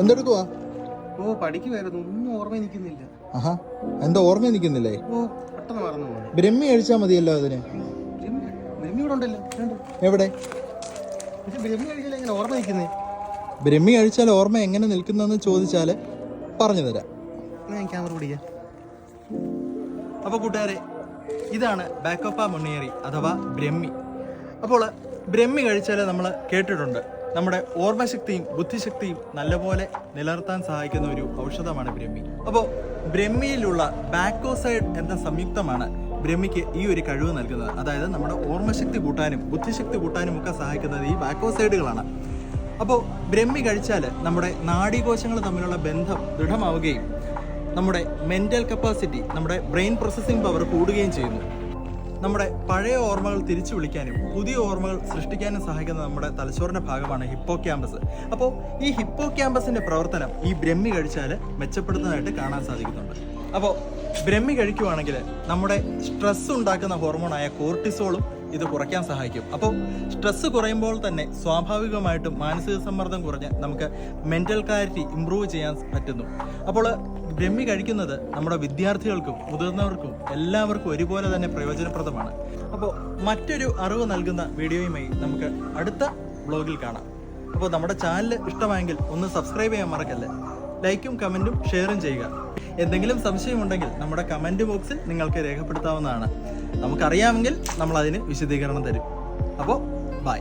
എന്തെടുക്കുവാ? ഓ പഠിക്കുമായിരുന്നു ഒന്നും ഓർമ്മ നിൽക്കുന്നില്ല. ആഹാ. എന്താ ഓർമ്മ നിൽക്കുന്നില്ലേ? ഓ പെട്ടെന്ന് മറന്നു പോയി. ബ്രഹ്മി അഴിച്ചാ മതിയല്ലോ അതിന്. ബ്രഹ്മി ഇവിടെ ഉണ്ടല്ലോ. എവിടെ? പക്ഷെ ബ്രഹ്മി കഴിച്ചില്ല എങ്ങനെ ഓർമ്മ നിൽക്കുന്നേ? ബ്രഹ്മി ഓർമ്മ എങ്ങനെ നിൽക്കുന്നെന്ന് ചോദിച്ചാൽ പറഞ്ഞു തരാം. ഞാൻ ക്യാമറ പിടിക്കാം. അപ്പോൾ കൂട്ടുകാരെ ഇതാണ് ബാക്കോപ്പ മുന്നേറി അഥവാ ബ്രഹ്മി. അപ്പോൾ ബ്രഹ്മി കഴിച്ചാൽ നമ്മൾ കേട്ടിട്ടുണ്ട്. നമ്മുടെ ഓർമ്മശക്തിയും ബുദ്ധിശക്തിയും നല്ലപോലെ നിലനിർത്താൻ സഹായിക്കുന്ന ഒരു ഔഷധമാണ് ബ്രഹ്മി. അപ്പോൾ ബ്രഹ്മിയിലുള്ള ബാക്കോസൈഡ് എന്ന സംയുക്തമാണ് ബ്രഹ്മിക്ക് ഈ ഒരു കഴിവ് നൽകുന്നത്. അതായത് നമ്മുടെ ഓർമ്മശക്തി കൂട്ടാനും ബുദ്ധിശക്തി കൂട്ടാനും ഒക്കെ സഹായിക്കുന്നത് ഈ ബാക്കോസൈഡുകളാണ്. അപ്പോൾ ബ്രഹ്മി കഴിച്ചാൽ നമ്മുടെ നാഡീകോശങ്ങൾ തമ്മിലുള്ള ബന്ധം ദൃഢമാവുകയും നമ്മുടെ മെന്റൽ കപ്പാസിറ്റി നമ്മുടെ ബ്രെയിൻ പ്രോസസ്സിംഗ് പവർ കൂടുകയും ചെയ്യുന്നു. നമ്മുടെ പഴയ ഓർമ്മകൾ തിരിച്ചു വിളിക്കാനും പുതിയ ഓർമ്മകൾ സൃഷ്ടിക്കാനും സഹായിക്കുന്ന നമ്മുടെ തലച്ചോറിന്റെ ഭാഗമാണ് ഹിപ്പോ ക്യാമ്പസ് അപ്പോൾ ഈ ഹിപ്പോ ക്യാമ്പസിന്റെ പ്രവർത്തനം ഈ ബ്രഹ്മി കഴിച്ചാൽ മെച്ചപ്പെടുത്തുന്നതായിട്ട് കാണാൻ സാധിക്കുന്നുണ്ട്. അപ്പോൾ ബ്രഹ്മി കഴിക്കുവാണെങ്കിൽ നമ്മുടെ സ്ട്രെസ് ഉണ്ടാക്കുന്ന ഹോർമോണായ കോർട്ടിസോളും ഇത് കുറയ്ക്കാൻ സഹായിക്കും. അപ്പോൾ സ്ട്രെസ് കുറയുമ്പോൾ തന്നെ സ്വാഭാവികമായിട്ടും മാനസിക സമ്മർദ്ദം കുറഞ്ഞ് നമുക്ക് മെന്റൽ ക്ലാരിറ്റി ഇമ്പ്രൂവ് ചെയ്യാൻ പറ്റുന്നു. അപ്പോൾ ബ്രഹ്മി കഴിക്കുന്നത് നമ്മുടെ വിദ്യാർത്ഥികൾക്കും മുതിർന്നവർക്കും എല്ലാവർക്കും ഒരുപോലെ തന്നെ പ്രയോജനപ്രദമാണ്. അപ്പോൾ മറ്റൊരു അറിവ് നൽകുന്ന വീഡിയോയുമായി നമുക്ക് അടുത്ത ബ്ലോഗിൽ കാണാം. അപ്പോൾ നമ്മുടെ ചാനൽ ഇഷ്ടമായെങ്കിൽ ഒന്ന് സബ്സ്ക്രൈബ് ചെയ്യാൻ മറക്കല്ലേ? ലൈക്കും കമന്റും ഷെയറും ചെയ്യുക. എന്തെങ്കിലും സംശയമുണ്ടെങ്കിൽ നമ്മുടെ കമന്റ് ബോക്സിൽ നിങ്ങൾക്ക് രേഖപ്പെടുത്താവുന്നതാണ്. നമുക്കറിയാമെങ്കിൽ നമ്മൾ അതിന് വിശദീകരണം തരും. അപ്പോൾ ബൈ